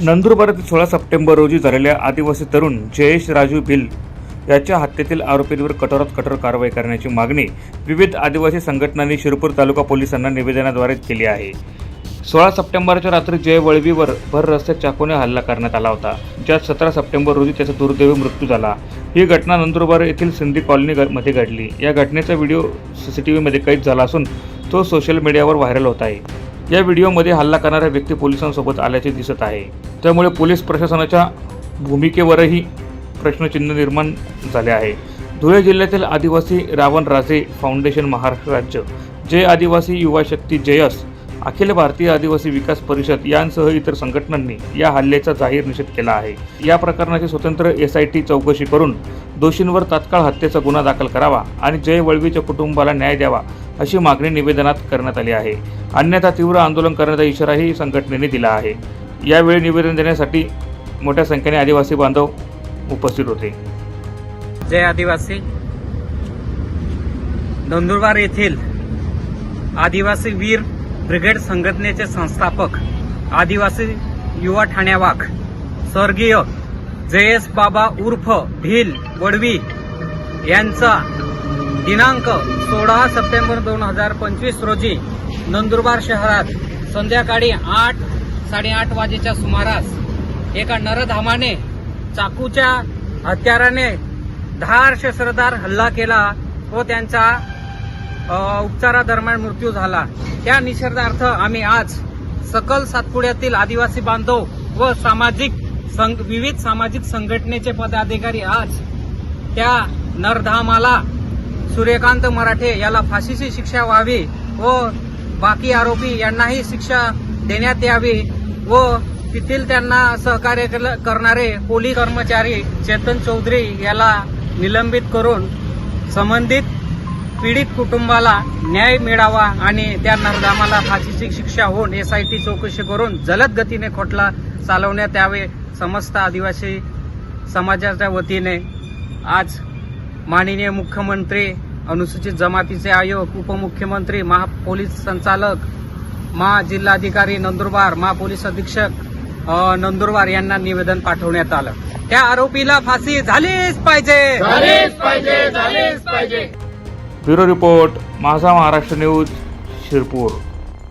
नंदुरबारातील सोळा सप्टेंबर रोजी झालेल्या आदिवासी तरुण जयेश राजू भिल याच्या हत्येतील आरोपींवर कठोरात कठोर कारवाई करण्याची मागणी विविध आदिवासी संघटनांनी शिरपूर तालुका पोलिसांना निवेदनाद्वारे केली आहे. सोळा सप्टेंबरच्या रात्री जय वळवीवर भर रस्त्यात चाकूने हल्ला करण्यात आला होता ज्यात सतरा सप्टेंबर रोजी त्याचा दुर्दैवी मृत्यू झाला. ही घटना नंदुरबार येथील सिंधी कॉलनी मध्ये घडली. या घटनेचा व्हिडिओ सी सी टी व्हीमध्ये कैद झाला असून तो सोशल मीडियावर व्हायरल होत आहे. या व्हिडिओमध्ये हल्ला करणाऱ्या व्यक्ती पोलिसांसोबत आल्याचे दिसत आहे. त्यामुळे पोलीस प्रशासनाच्या भूमिकेवरही प्रश्नचिन्ह निर्माण झाले आहे. धुळे जिल्ह्यातील आदिवासी रावण राजे फाउंडेशन महाराष्ट्र राज्य जय आदिवासी युवा शक्ती जयस अखिल भारतीय आदिवासी विकास परिषद यांसह इतर संघटनांनी या हल्ल्याचा जाहीर निषेध केला आहे. या प्रकरणाची स्वतंत्र एस आय टी चौकशी करून दोषींवर तात्काळ हत्येचा गुन्हा दाखल करावा आणि जय वळवीच्या कुटुंबाला न्याय द्यावा अशी मागणी निवेदनात करण्यात आली आहे. अन्यथा तीव्र आंदोलन करण्याचा इशाराही संघटनेने दिला आहे. यावेळी निवेदन देण्यासाठी मोठ्या संख्येने आदिवासी बांधव उपस्थित होते. जय आदिवासी. नंदुरबार येथील आदिवासी वीर ब्रिगेड संघटनेचे संस्थापक आदिवासी युवा ठाण्यावाघ स्वर्गीय जयेश बाबा उर्फ भिल वडवी यांचा दिनांक सोळा सप्टेंबर दोन हजार पंचवीस रोजी नंदुरबार शहरात संध्याकाळी आठ साडेआठ वाजेच्या सुमारास एका नरधामाने चाकूच्या हत्याराने धार शस्त्रधार हल्ला केला व त्यांचा उपचारादरम्यान मृत्यू झाला. त्या निषेधार्थ आम्ही आज सकल सातपुड्यातील आदिवासी बांधव व सामाजिक संघ विविध सामाजिक संघटनेचे पदाधिकारी आज त्या नरधामाला सूर्यकांत मराठे याला फाशीची शिक्षा व्हावी व बाकी आरोपी यांनाही शिक्षा देण्यात यावी व तेथील त्यांना सहकार्य करणारे पोलीस कर्मचारी चेतन चौधरी याला निलंबित करून संबंधित पीडित कुटुंबाला न्याय मिळावा आणि त्या नरधामाला फाशीची शिक्षा होऊन एसआयटी चौकशी करून जलद गतीने खोटला चालवण्यात यावे समस्त आदिवासी समाजाच्या वतीने. आज माननीय मुख्यमंत्री अनुसूचित जमातीचे आयोग उपमुख्यमंत्री महापोलीस संचालक महाजिल्हाधिकारी नंदुरबार महापोलीस अधीक्षक नंदुरबार यांना निवेदन पाठवण्यात आलं. त्या आरोपीला फाशी झालीच पाहिजे. ब्युरो रिपोर्ट माझा महाराष्ट्र न्यूज शिरपूर.